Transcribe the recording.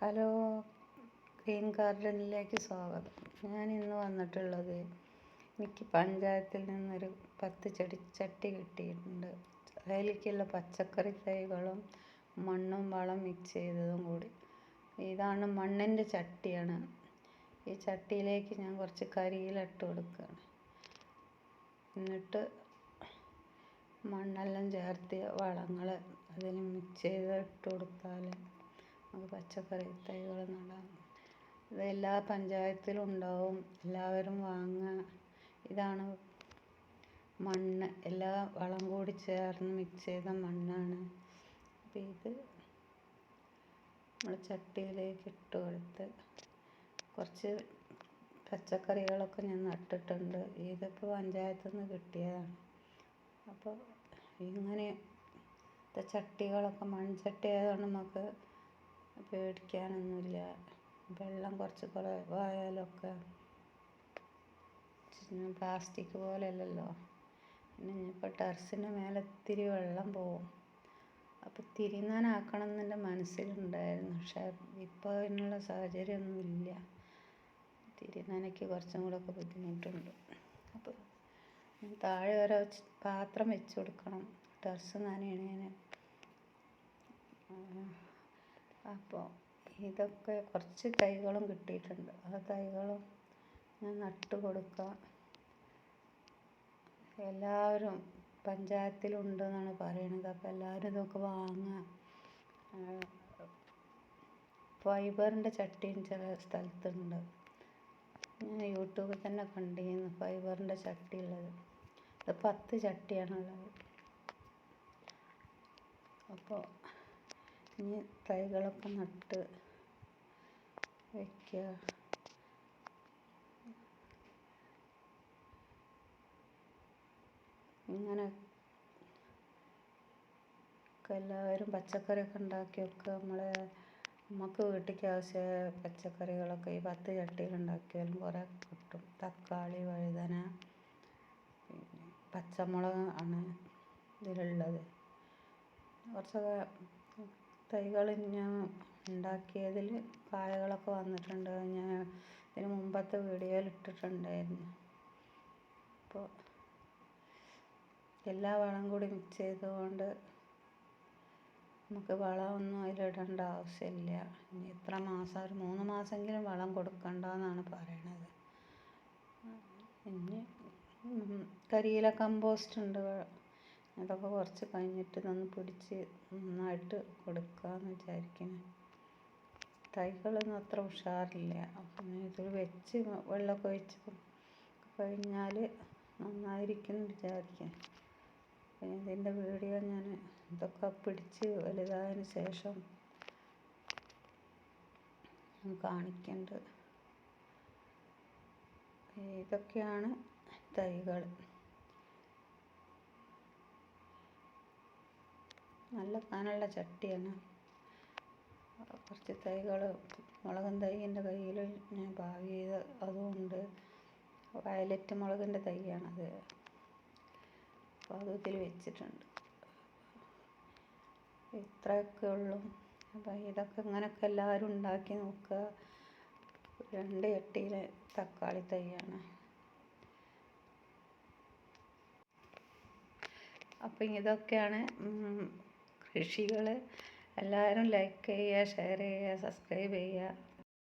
Hello green ഗാർഡനിലേക്ക് സ്വാഗതം. ഞാൻ ഇന്ന് വന്നിട്ടുള്ളത് എനിക്ക് പഞ്ചായത്തിൽ നിന്നൊരു പത്ത് ചെടി ചട്ടി കിട്ടിയിട്ടുണ്ട്. അതിലേക്കുള്ള പച്ചക്കറി തൈകളും മണ്ണും വളം മിക്സ് ചെയ്തതും കൂടി. ഇതാണ് മണ്ണിന്റെ ചട്ടിയാണ്. ഈ ചട്ടിയിലേക്ക് ഞാൻ കുറച്ച് കരിയില ഇട്ട് കൊടുക്കുകയാണ്. എന്നിട്ട് മണ്ണെല്ലാം ചേർത്ത് വളങ്ങൾ അതിൽ മിക്സ് ചെയ്ത് ഇട്ട് കൊടുത്താൽ നമുക്ക് പച്ചക്കറി തൈകൾ നടാം. ഇത് എല്ലാ പഞ്ചായത്തിലും ഉണ്ടാവും. എല്ലാവരും വാങ്ങുക. ഇതാണ് മണ്ണ്. എല്ലാ വളം കൂടി ചേർന്ന് മിക്സ് ചെയ്ത മണ്ണാണ്. അപ്പോൾ ഇത് നമ്മൾ ചട്ടിയിലേക്ക് ഇട്ട് കൊടുത്ത് കുറച്ച് പച്ചക്കറികളൊക്കെ ഞാൻ നട്ടിട്ടുണ്ട്. ഇതൊക്കെ പഞ്ചായത്തിൽ നിന്ന് കിട്ടിയതാണ്. അപ്പോൾ ഇങ്ങനെ ചട്ടികളൊക്കെ മൺചട്ടി ആയതുകൊണ്ട് നമുക്ക് പേടിക്കാനൊന്നുമില്ല. വെള്ളം കുറച്ച് കുറവായാലൊക്കെ പ്ലാസ്റ്റിക് പോലെയല്ലല്ലോ. പിന്നെ ഇനിയിപ്പോൾ ടെറസിന്റെ മേലെ ഇത്തിരി വെള്ളം പോവും. അപ്പോൾ തിരിങ്ങാനാക്കണം എന്നെന്റെ മനസ്സിലുണ്ടായിരുന്നു. പക്ഷേ ഇപ്പോൾ അതിനുള്ള സാഹചര്യമൊന്നുമില്ല. തിരിങ്ങാനൊക്കെ കുറച്ചും കൂടെ ഒക്കെ ബുദ്ധിമുട്ടുണ്ട്. അപ്പോൾ താഴെ ഓരോ പാത്രം വെച്ച് കൊടുക്കണം. ടെറസ് നനയണേന്. അപ്പോൾ ഇതൊക്കെ കുറച്ച് തൈകളും കിട്ടിയിട്ടുണ്ട്. ആ തൈകളും ഞാൻ നട്ടു കൊടുക്കാം. എല്ലാവരും പഞ്ചായത്തിലുണ്ട് എന്നാണ് പറയണത്. അപ്പോൾ എല്ലാവരും ഇതൊക്കെ വാങ്ങുക ഫൈബറിന്റെ ചട്ടിയും ചില സ്ഥലത്തുണ്ട്. ഞാൻ യൂട്യൂബിൽ തന്നെ കണ്ടിരുന്നു ഫൈബറിന്റെ ചട്ടി ഉള്ളത് ഇത് പത്ത് ചട്ടിയാണുള്ളത്. അപ്പോൾ ഇനി തൈകളൊക്കെ നട്ട് വയ്ക്കുക. ഇങ്ങനെ എല്ലാവരും പച്ചക്കറിയൊക്കെ ഉണ്ടാക്കി വെക്കുക. നമ്മളെ നമുക്ക് വീട്ടിലേക്ക് ആവശ്യമായ പച്ചക്കറികളൊക്കെ ഈ പത്ത് ചട്ടിയിൽ ഉണ്ടാക്കിയാലും കുറേ കിട്ടും. തക്കാളി വഴുതന പിന്നെ പച്ചമുളക് ആണ് ഇതിലുള്ളത്. കുറച്ചൊക്കെ തൈകൾ ഞാൻ ഉണ്ടാക്കിയതിൽ കായകളൊക്കെ വന്നിട്ടുണ്ട്. ഞാൻ ഇതിന് മുമ്പത്തെ വീഡിയോയിൽ ഇട്ടിട്ടുണ്ടായിരുന്നു അപ്പോൾ എല്ലാ വളം കൂടി മിക്സ് ചെയ്തുകൊണ്ട് നമുക്ക് വളമൊന്നും അതിലിടേണ്ട ആവശ്യമില്ല. ഇനി ഇത്ര മാസം ഒരു മൂന്ന് മാസമെങ്കിലും വളം കൊടുക്കണ്ടെന്നാണ് പറയണത്. ഇനി കരിയില കമ്പോസ്റ്റ് ഉണ്ട്. അതൊക്കെ കുറച്ച് കഴിഞ്ഞിട്ട് ഇതൊന്ന് പിടിച്ച് നന്നായിട്ട് കൊടുക്കാമെന്ന് വിചാരിക്കുന്നു. തൈകളൊന്നും അത്ര ഉഷാറില്ല. അപ്പം ഇതിൽ വെച്ച് വെള്ളമൊക്കെ ഒഴിച്ച് കഴിഞ്ഞാൽ നന്നായിരിക്കും വിചാരിക്കുന്നു. അപ്പം ഇതിന്റെ വീഡിയോ ഞാൻ ഇതൊക്കെ പിടിച്ച് വലുതായതിന് ശേഷം കാണിക്കുന്നുണ്ട് ഇതൊക്കെയാണ് തൈകൾ നല്ല കനമുള്ള ചട്ടിയാണ്. കുറച്ച് തൈകൾ മുളകും തൈ എന്റെ കയ്യിൽ ഞാൻ ഭാവി ചെയ്ത് അതുമുണ്ട് വയലറ്റ് മുളകിന്റെ തൈയാണത്. അപ്പോൾ അത് വെച്ചിട്ടുണ്ട്. ഇത്രയൊക്കെ ഉള്ളൂ. അപ്പോൾ ഇതൊക്കെ ഇങ്ങനെയൊക്കെ എല്ലാവരും ഉണ്ടാക്കി നോക്കുക. രണ്ട് ചട്ടിയിൽ തക്കാളി തൈയാണ്. അപ്പം ഇതൊക്കെയാണ് കൃഷികൾ എല്ലാവരും ലൈക്ക് ചെയ്യുക ഷെയർ ചെയ്യുക സബ്സ്ക്രൈബ് ചെയ്യുക.